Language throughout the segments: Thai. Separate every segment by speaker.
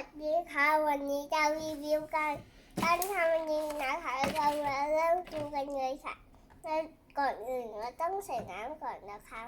Speaker 1: วัสดีค่ะ วันนี้จะรีวิวการการทำอันนะคะเรามาเริ่มดูกันเลยค่ะก่อนอื่นเราต้องใส่น้ำก่อนนะคะ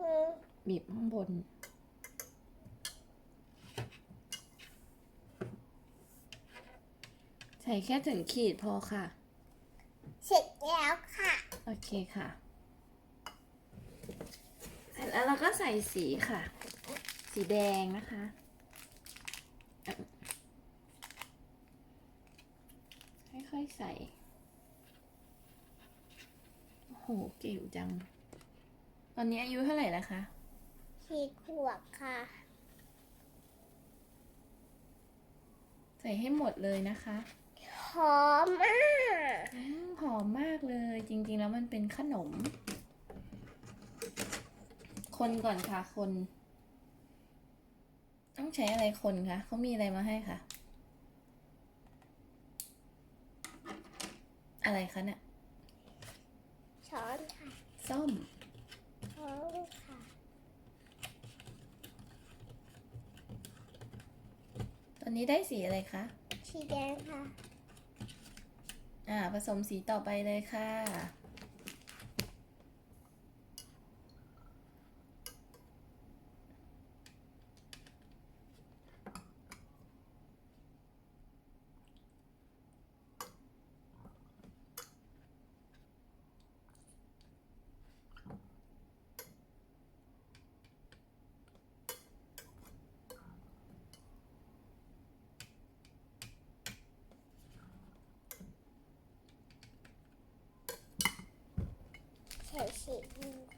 Speaker 1: อืม
Speaker 2: บีบข้างบน ใส่แค่ถึงขีดพอค่ะ
Speaker 1: เสร็จแล้วค่ะ
Speaker 2: โอเคค่ะ เสร็จแล้วเราก็ใส่สีค่ะ สีแดงนะคะอะค่อยๆใส่ โอ้โหเก่งจัง ตอนนี้อายุเท่าไหร่แล้วคะ
Speaker 1: ขีดขวบค่ะ
Speaker 2: ใส่ให้หมดเลยนะคะ
Speaker 1: หอมมาก
Speaker 2: อ้าวหอมมากเลย จริงๆแล้วมันเป็นขนม คนก่อนค่ะคน ต้องใช้อะไรคนคะเขามีอะไรมาให้คะอะไรคะเนี่ย
Speaker 1: ช้อนค่ะ
Speaker 2: ส้ม
Speaker 1: ช้อนค่ะ
Speaker 2: ตอ นนี้ได้สีอะไรคะ
Speaker 1: สีแดงค่ะ
Speaker 2: อ่า ผสมสีต่อไปเลยค่ะ
Speaker 1: ใส่สีม่วง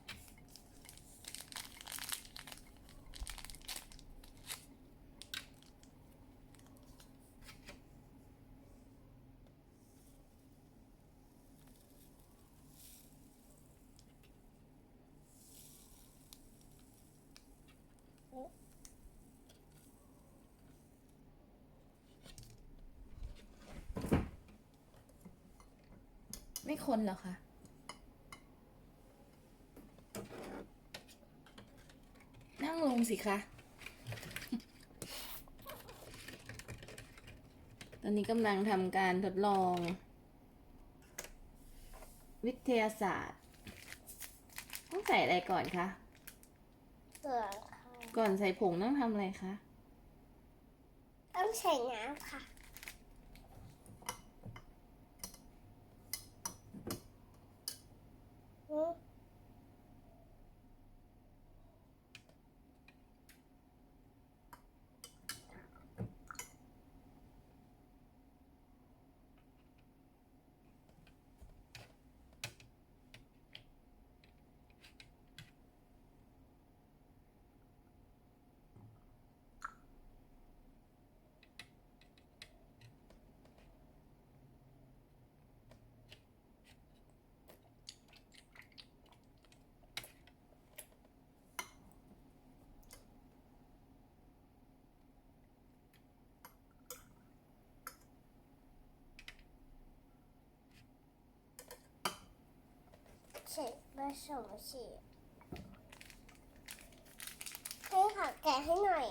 Speaker 2: ไม่คนเหรอคะ นั่งลง สิคะ ตอนนี้กำลังทำการทดลอง วิทยาศาสตร์ ต้องใส่อะไรก่อนคะ
Speaker 1: เกลือค่ะ
Speaker 2: ก่อนใส่ผงต้องทำอะไรคะ
Speaker 1: ต้องใส่น้ำค่ะ อืม ใส่ผสมสีให้ค่ะแกะให้หน่อย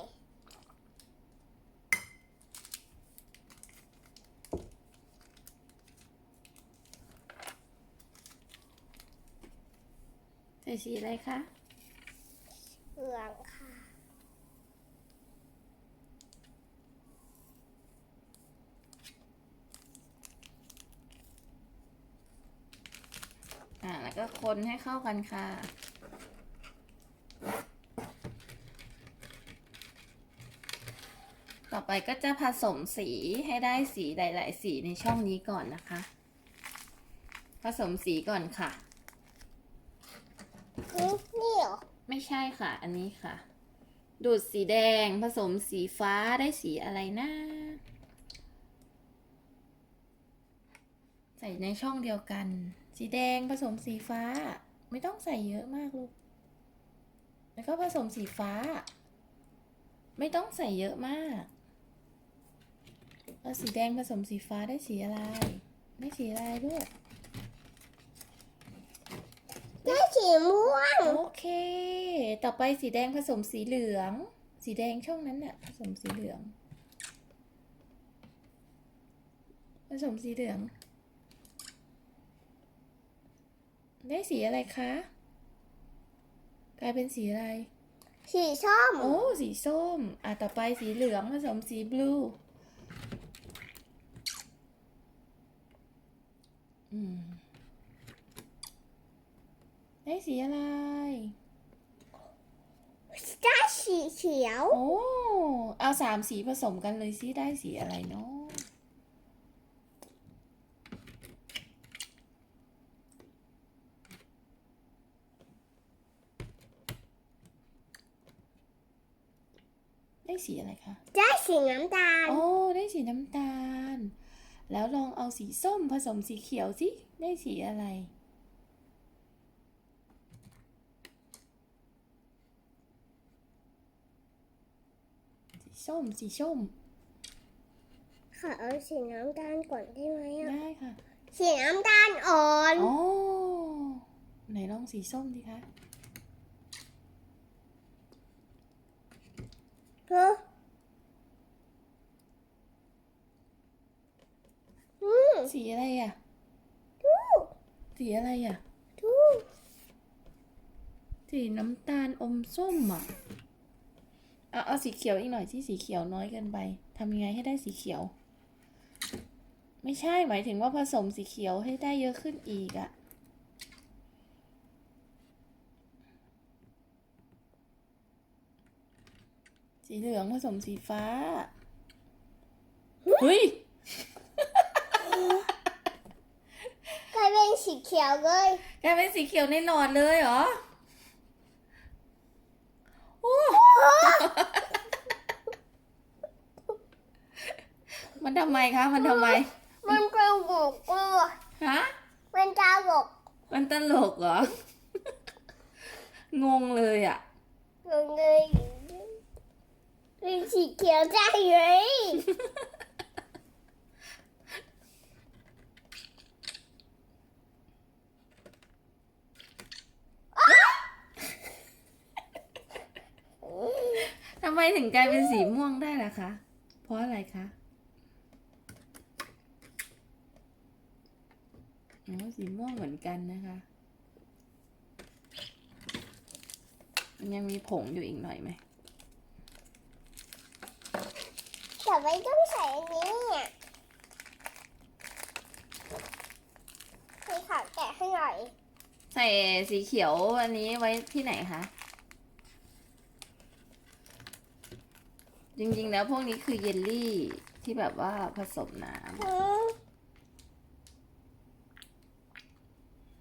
Speaker 2: ใส่สีอะไรคะ
Speaker 1: เหลืองค่ะ
Speaker 2: อ่า แล้วก็ คนให้เข้ากันค่ะ ต่อไปก็จะผสมสีให้ได้สีหลาย ๆ สีในช่องนี้ก่อนนะคะ ผสมสีก่อนค่ะ
Speaker 1: นี่นี่เหรอ
Speaker 2: ไม่ใช่ค่ะ อันนี้ค่ะ ดูดสีแดงผสมสีฟ้าได้สีอะไรนะ ใส่ในช่องเดียวกัน สีแดงผสมสีฟ้า ไม่ต้องใส่เยอะมากลูก แล้วก็ผสมสีฟ้า ไม่ต้องใส่เยอะมากแล้วสีแดงผสมสีฟ้าได้สีอะไร ได้สีอะไรลูก
Speaker 1: ได้สีม่วง
Speaker 2: โอเค ต่อไปสีแดงผสมสีเหลือง สีแดงช่องนั้นน่ะผสมสีเหลือง ผสมสีเหลือง ได้สีอะไรคะ กลายเป็นสีอะไร
Speaker 1: สีส้ม
Speaker 2: โอ้สีส้ม อะต่อไปสีเหลืองผสมสีบลูอืมได้สีอะไร
Speaker 1: ได้สีเขียว
Speaker 2: โอ้ เอาสามสีผสมกันเลยสิได้สีอะไรเนาะ ได้ สีอะไรคะ
Speaker 1: ได้สีน้ำตาล
Speaker 2: โอ้ ได้สีน้ำตาล แล้วลองเอาสีส้มผสมสีเขียวสิ ได้สีอะไร สีส้ม สีส้ม
Speaker 1: ขอเอาสีน้ำตาลก่อนได้ไหมอะ
Speaker 2: ได้ค่ะ
Speaker 1: สีน้ำตาลอ่อน
Speaker 2: โอ้ ไหนลองสีส้มดิคะ
Speaker 1: เอออืม
Speaker 2: สีอะไรอะ
Speaker 1: ดู
Speaker 2: สีอะไรอะ
Speaker 1: ดู
Speaker 2: สีน้ำตาลอมส้มอะเอาเอาสีเขียวอีกหน่อยที่สีเขียวน้อยเกินไปทำยังไงให้ได้สีเขียว ไม่ใช่หมายถึงว่าผสมสีเขียวให้ได้เยอะขึ้นอีกอะ สีเหลืองผสมสีฟ้า เฮ้ย
Speaker 1: กลายเป็นสีเขียวเลย
Speaker 2: กลายเป็นสีเขียวในหลอดเลยเหรอโอ้มันทำไมคะ มันทำไม
Speaker 1: มันกระหกกลัว
Speaker 2: ฮะ
Speaker 1: มันจะหก
Speaker 2: มันตลกเหรอ งงเลยอะ
Speaker 1: เลยเป็น สีเขียวได้เลย
Speaker 2: ทำไมถึงกลายเป็นสีม่วงได้ล่ะคะ เพราะอะไรคะอ๋อสีม่วงเหมือนกันนะคะมันยังมีผงอยู่อีกหน่อยไหม
Speaker 1: แต่ไม่ต้องใส่อันนี้อะให้ขอแกะให้หน่อย
Speaker 2: ใส่สีเขียวอันนี้ไว้ที่ไหนคะ จริงๆแล้วพวกนี้คือเยลลี่ที่แบบว่าผสมน้
Speaker 1: อืม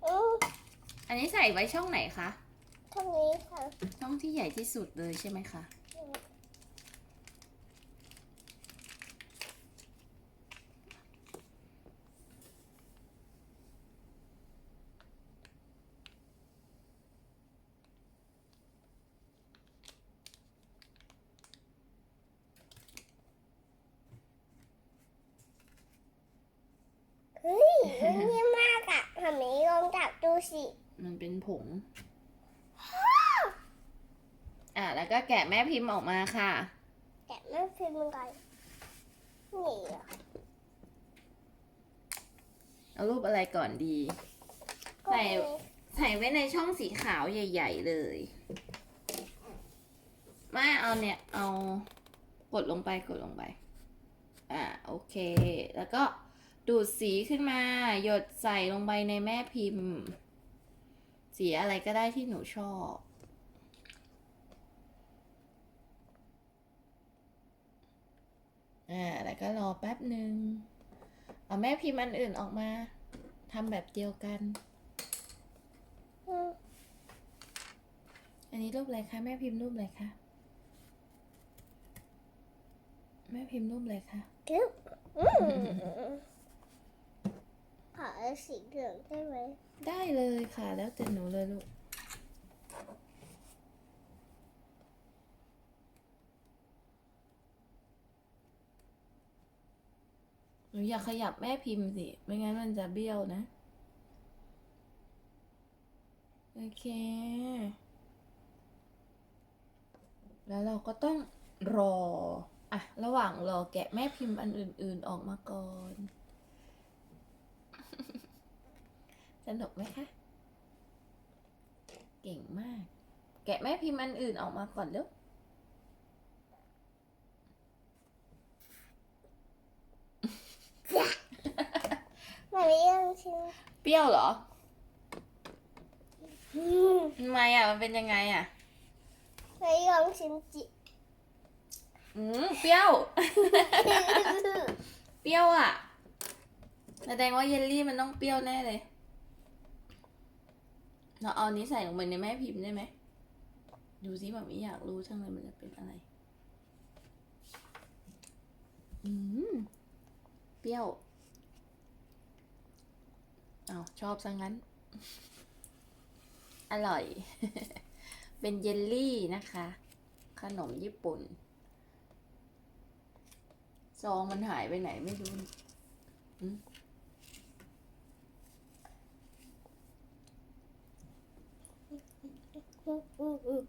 Speaker 1: อืมำ
Speaker 2: อันนี้ใส่ไว้ช่องไหนคะ
Speaker 1: เท่านี้ค่ะ
Speaker 2: ช่องที่ใหญ่ที่สุดเลยใช่ไหมคะ
Speaker 1: เฮ้ยมันเยี่ยมมากอะทำนี้ลองจับดูสิ
Speaker 2: มัน เป็นผง อะ แล้วก็แกะแม่พิมพ์ออกมาค่ะ
Speaker 1: แกะไม่พิมพ์ก่อนนี่เหรอ
Speaker 2: เอารูปอะไรก่อนดี
Speaker 1: ก็
Speaker 2: ใส่
Speaker 1: มี
Speaker 2: ใส่ไว้ในช่องสีขาวใหญ่ ๆ เลย ไม่เอาเนี่ย เอากดลงไปกดลงไป อ่าโอเค แล้วก็ดูดสีขึ้นมา หยดใส่ลงไปในแม่พิมพ์ สีอะไรก็ได้ที่หนูชอบ อ่า แล้วก็รอแป๊บหนึ่งเอาแม่พิมพ์อันอื่นออกมาทำแบบเดียวกัน
Speaker 1: อั
Speaker 2: นนี้รูปอะไรคะ แม่พิมพ์รูปอะไรคะ แม่พิมพ์รูปอะไรคะ
Speaker 1: อืมขอเอาสีเหลืองได้ไหม
Speaker 2: ได้เลยค่ะ แล้วแต่หนูเลยลูก หนูอยากขยับแม่พิมพ์สิ ไม่งั้นมันจะเบี้ยวนะ โอเค แล้วเราก็ต้องรอ อะ ระหว่างรอแกะแม่พิมพ์อันอื่น ๆ ออกมาก่อน ส นุกไหมคะ เก่งมาก แกะแม่พิมพ์อันอื่นออกมาก่อนเร็ว
Speaker 1: มันไม่ยังชิม
Speaker 2: เปรี้ยวเหรอ
Speaker 1: อืม
Speaker 2: ทำไมอะ มันเป็นยังไงอะ
Speaker 1: ไม่ยอมชิมจิ
Speaker 2: อืมเปรี้ยว เปรี้ยวอะ แสดงว่าเยลลี่มันต้องเปรี้ยวแน่เลย เราเอาอันนี้ใส่ลงไปในแม่พิมพ์ได้ไหม ดูซิแบบนี้อยากรู้จังเลยมันจะเป็นอะไร อืม เปรี้ยวเอาวชอบซะงั้น อร่อย เป็นเยลลี่นะคะ ขนมญี่ปุ่น ซองมันหายไปไหนไม่รู้ อืม
Speaker 1: อืมอืมอืม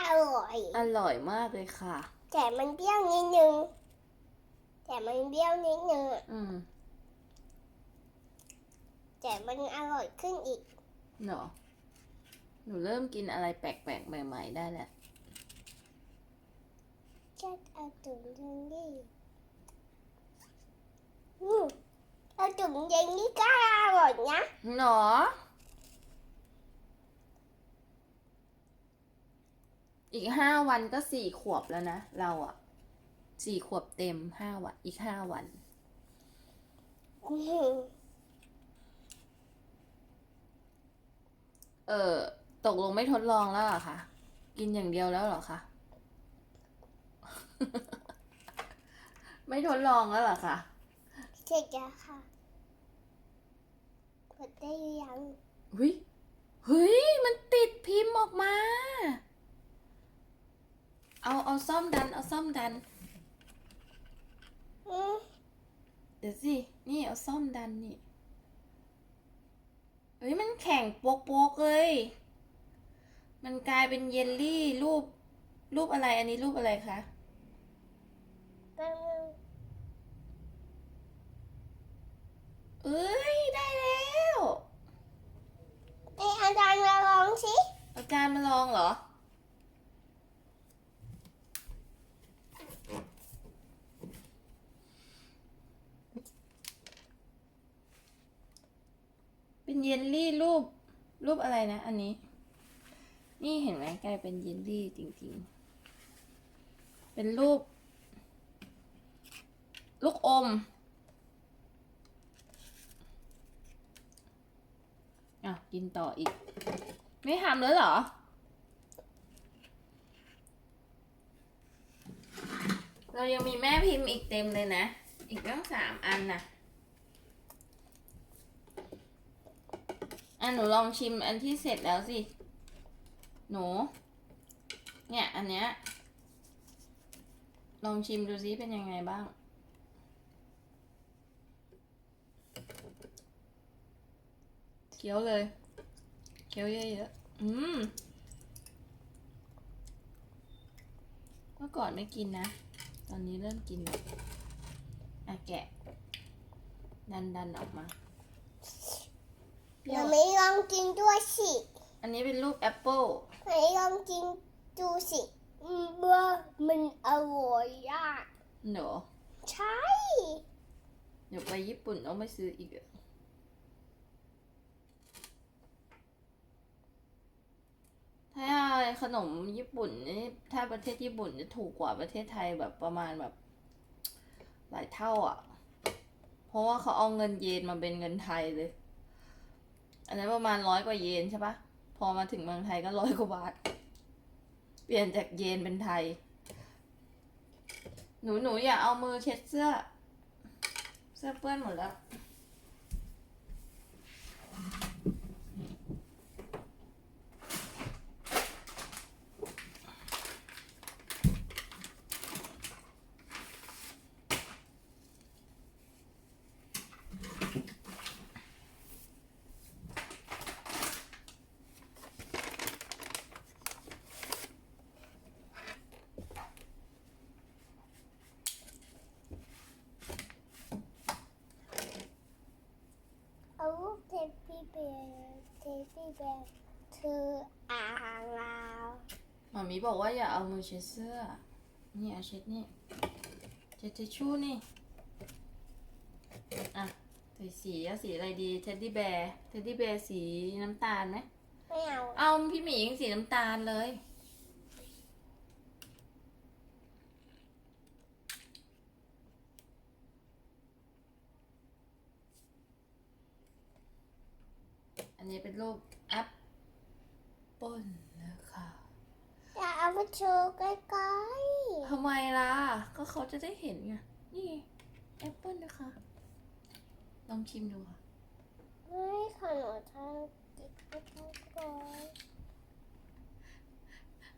Speaker 1: อร่อย
Speaker 2: อร่อยมากเลยค่ะ
Speaker 1: แต่มันเปรี้ยวนิดนึง แต่มันเปรี้ยวนิดนึงอะ
Speaker 2: อืม
Speaker 1: แต่มันอร่อยขึ้นอีก
Speaker 2: เนาะ หนูเริ่มกินอะไรแปลกๆ ใหม่ ๆ ได้แล้ว
Speaker 1: จัดเอาถุงเยลลี่อืมเอาถุงเยลลี่ก็อร่อยนะ
Speaker 2: เนาะอีกห้าวันก็สี่ขวบแล้วนะเราอะสี่ขวบเต็มห้าวันอีกห้าวัน
Speaker 1: อืม
Speaker 2: เออ ตกลงไม่ทดลองแล้วเหรอคะกินอย่างเดียวแล้วเหรอคะไม่ทดลองแล้วเหรอคะ
Speaker 1: เสร็จแล้วค่ะกดได้หรือยัง
Speaker 2: เฮ้ยเฮ้ยมันติดพิมพ์ออกมา เอาเอาซ่อมดัน เอาซ่อมดัน
Speaker 1: อืม
Speaker 2: เดี๋ยวสิ นี่เอาซ่อมดันนี่ เฮ้ยมันแข็งโป๊กๆเลย มันกลายเป็นเยลลี่รูป รูปอะไร อันนี้รูปอะไรคะ
Speaker 1: แป๊บนึง
Speaker 2: เอ้ย ได้แล้ว
Speaker 1: ไอ้อาจารย์มาลองสิ
Speaker 2: อาจารย์มาลองเหรอ เป็นเยลลี่รูป รูปอะไรนะ อันนี้ นี่เห็นไหมกลายเป็นเยลลี่จริงๆ เป็นรูป ลูกอม อะ กินต่ออีก ไม่ทำแล้วเหรอ เรายังมีแม่พิมพ์อีกเต็มเลยนะ อีกตั้งสามอันน่ะอะหนูลองชิมอันที่เสร็จแล้วสิ หนู เนี่ย อันเนี้ย ลองชิมดูซิเป็นยังไงบ้าง เคี้ยวเลย เคี้ยวเยอะๆ อืม เมื่อก่อนไม่กินนะ ตอนนี้เริ่มกินแล้วอะแกะ ดันดันออกมาเปรี้ย
Speaker 1: เรา
Speaker 2: ว
Speaker 1: ไม่ลองกินด้วยสิ
Speaker 2: อันนี้เป็นรูปแอปเปิล
Speaker 1: ไม่ลองกินดูสิอืมว่ามันอร่อยอะ
Speaker 2: เดี๋ยว
Speaker 1: ใช่
Speaker 2: เดี๋ยวไปญี่ปุ่นต้องไปซื้ออีกอะถ้าขนมญี่ปุ่นนี่ถ้าประเทศญี่ปุ่นจะถูกกว่าประเทศไทยแบบประมาณแบบ หลายเท่าอะ เพราะว่าเขาเอาเงินเยนมาเป็นเงินไทยเลย อันนั้นประมาณร้อยกว่าเยนใช่ปะ พอมาถึงเมืองไทยก็ร้อยกว่าบาท เปลี่ยนจากเยนเป็นไทย หนูหนูอย่าเอามือเช็ดเสื้อ เสื้อเปื้อนหมดแล้ว
Speaker 1: เอาลูกเท ปปี้แบร์เทปปี้แบร์คืออ่างเรา
Speaker 2: หมามีบอกว่าอย่าเอามือเช็ดเสื้อ นี่เอาเช็ดนี่เช็ดทิชชู่นี่ อะใส่สีเอาสีอะไรดี เท็ดดี้แบร์ เท็ดดี้แบร์สีน้ำตาลไหม
Speaker 1: ไม่เอา
Speaker 2: เอาพี่หมียังสีน้ำตาลเลย นนี้เป็นรูปแอปเปิลนะคะ
Speaker 1: อย่าเอามาโชว์ใกล้
Speaker 2: ทำไมล่ะ ก็เขาจะได้เห็นไง นี่แอปเปิลนะคะ ลองชิมดูค่ะ
Speaker 1: ๆไม่ขนมทางติดไปทั้งก่อน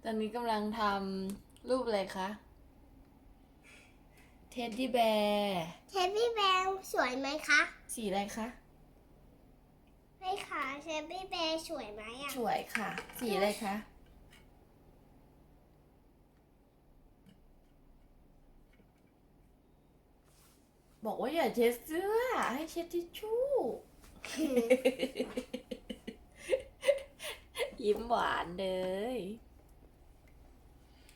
Speaker 2: ตอนนี้กำลังทำรูปอะไรคะ เท็ดดี้แบร์
Speaker 1: เทปปี้แบร์สวยไหมคะ
Speaker 2: สีอะไรคะ
Speaker 1: ไม่ค่ะเทปปี้แบร์สวยไหมอะ
Speaker 2: สวยค่ะ สีอะไรคะ บอกว่าอย่าเช็ดเสื้อ ให้เช็ดทิชชู่ ยิ้มหวานเลย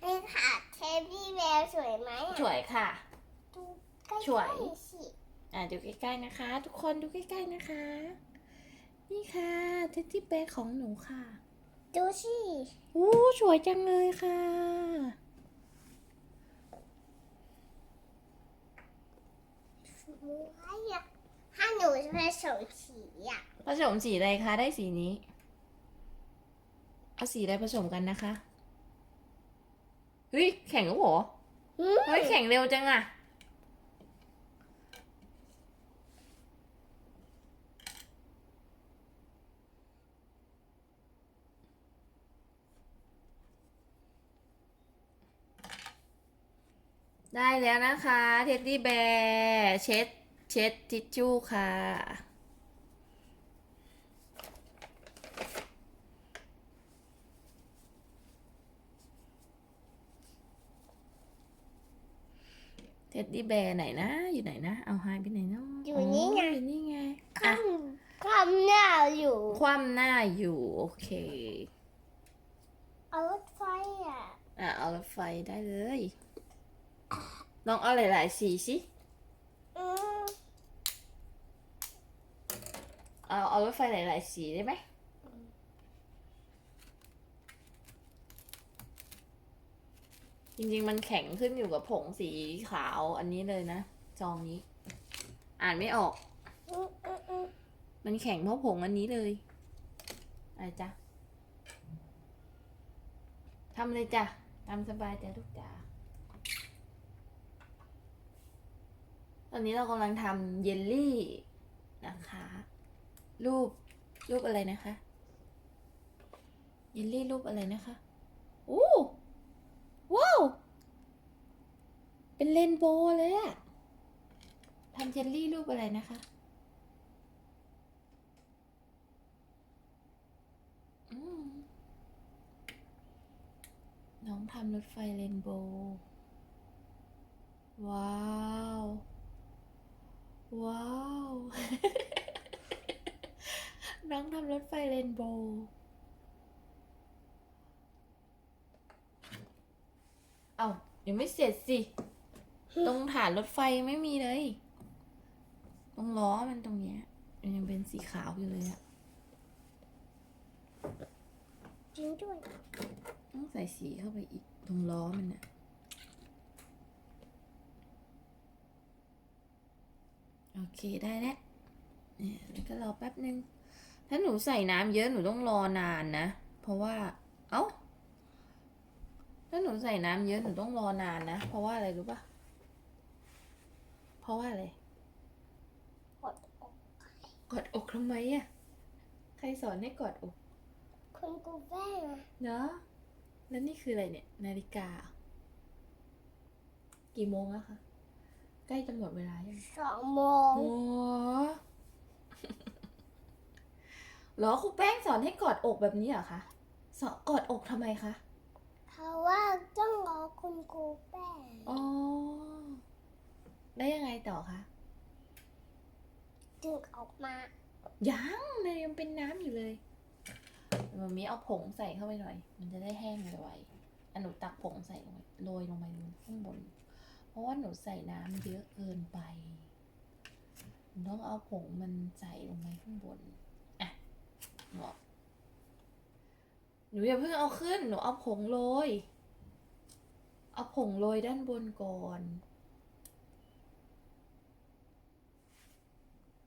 Speaker 1: ไม่ค่ะเทปปี้แบร์สวยไหม
Speaker 2: สวยค่ะ
Speaker 1: ดูใกล้
Speaker 2: สวย
Speaker 1: ๆสิ
Speaker 2: อะดูใกล้ๆนะคะ ทุกคนดูใกล้ๆนะคะ นี่ค่ะเท็ดดี้แบร์ของหนูค่ะ
Speaker 1: ดูสิ
Speaker 2: อู้สวยจังเลยค่ะ
Speaker 1: สวยอะถ้าหนูจะผสมสีอะ
Speaker 2: ผสมสีอะไรคะได้สีนี้ เอาสีอะไรผสมกันนะคะ เฮ้ย แข่งแล้วเหรอ
Speaker 1: อืม
Speaker 2: เฮ้ย แข่งเร็วจังอะ ได้แล้วนะคะเท็ดดี้แบร์เช็ดเช็ดทิชชู่ค่ะ เท็ดดี้แบร์ไหนนะ อยู่ไหนนะ เอาหายไปไหนเนาะ
Speaker 1: อยู่นี่ไง
Speaker 2: อยู่นี่ไง
Speaker 1: ค
Speaker 2: อะำ
Speaker 1: คำหน้าอยู่
Speaker 2: คว่ำหน้าอยู่ โอเค
Speaker 1: เอารถไฟอะ
Speaker 2: อะ เอารถไฟได้เลย ลองเอาหลาย ๆ สีสิ
Speaker 1: อืม
Speaker 2: เอา เอารถไฟหลาย ๆ สีได้ไหม จริง ๆ มันแข็งขึ้นอยู่กับผงสีขาวอันนี้เลยนะ จองนี้ อ่านไม่ออก
Speaker 1: อืมอืมอืม
Speaker 2: มันแข็งเพราะผงอันนี้เลย อะไรจ๊ะทำเลยจ้ะ ตามสบายจ้ะลูกจ๋า ตอนนี้เรากำลังทำเยลลี่นะคะ รูปรูปอะไรนะคะ เยลลี่รูปอะไรนะคะโอ้ว้าว เป็นเรนโบว์เลยอะทำเยลลี่รูปอะไรนะคะน้องทำรถไฟเรนโบว์ ว้าว ว้าว น้องทำรถไฟเรนโบว์เอายังไม่เสร็จสิ ตรงฐานรถไฟยังไม่มีเลย ตรงล้อมันตรงเนี้ย มันยังเป็นสีขาวอยู่เลยอะ
Speaker 1: จริงด้วย
Speaker 2: ต้องใส่สีเข้าไปอีกตรงล้อมันน่ะ โอเคได้แล้วเนี่ยแล้วก็รอแป๊บนึง ถ้าหนูใส่น้ำเยอะหนูต้องรอนานนะ เพราะว่า เอ้า ถ้าหนูใส่น้ำเยอะหนูต้องรอนานนะ เพราะว่าอะไรรู้ปะเพราะว่าอะไร
Speaker 1: กดอก
Speaker 2: กอดอกทำไมอะใครสอนให้กอดอก
Speaker 1: คุณกูแป้งอะ
Speaker 2: เนาะแล้วนี่คืออะไรเนี่ย นาฬิกา กี่โมงแล้วคะ ใกล้จะหมดเวลายัง
Speaker 1: สองโมง
Speaker 2: โอ้เหรอครูแป้งสอนให้กอดอกแบบนี้เหรอคะสอนกอดอกทำไมคะ
Speaker 1: เพราะว่าต้องรอคุณครูแป้ง
Speaker 2: อ๋อ ได้ยังไงต่อคะ
Speaker 1: จึงออกมา
Speaker 2: ยังเลยยังเป็นน้ำอยู่เลยมันมีเอาผงใส่เข้าไปหน่อย มันจะได้แห้งไวๆอันหนูตักผงใส่ลงไปโรยลงไปข้างบน เพราะว่าหนูใส่น้ำเยอะเกินไปหนูต้องเอาผงมันใส่ลงไปข้างบน อะหนูเอาหนูอย่าเพิ่งเอาขึ้น หนูเอาผงโรย เอาผงโรยด้านบนก่อน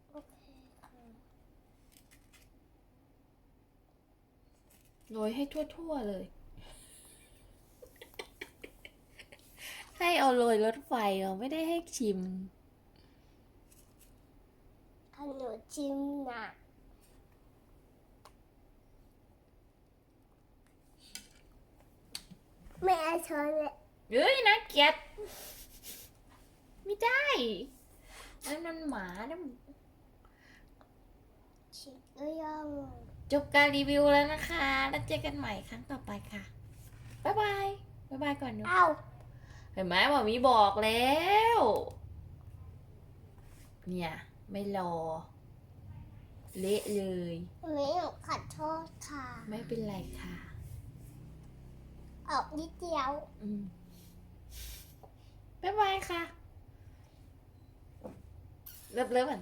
Speaker 1: โอเคค่ะ
Speaker 2: โรยให้ทั่ว ๆ เลย ให้เอาโรยรถไฟเราไม่ได้ให้ชิม
Speaker 1: ขนมชิมนะไม่เอาช้อนเลย
Speaker 2: เฮ้ยนะเกลียดไม่ได้นั่นมันหมานะ
Speaker 1: ชิมก็ยัง
Speaker 2: จบการรีวิวแล้วนะคะ แล้วเจอกันใหม่ครั้งต่อไปค่ะ บ๊ายบาย บ๊ายบายก่อนหนู
Speaker 1: เอ้า
Speaker 2: เห็นไหมหมอมีบอกแล้ว เนี่ย ไม่รอ เละเลย
Speaker 1: ไม่หนูขอโทษค่ะ
Speaker 2: ไม่เป็นไรค่ะ
Speaker 1: ออกนิดเดียว
Speaker 2: อืมบ๊ายบายค่ะ เลิฟเลิฟอะ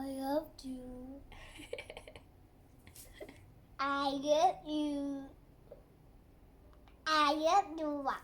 Speaker 1: I love you I love you อาเยอะดูอะ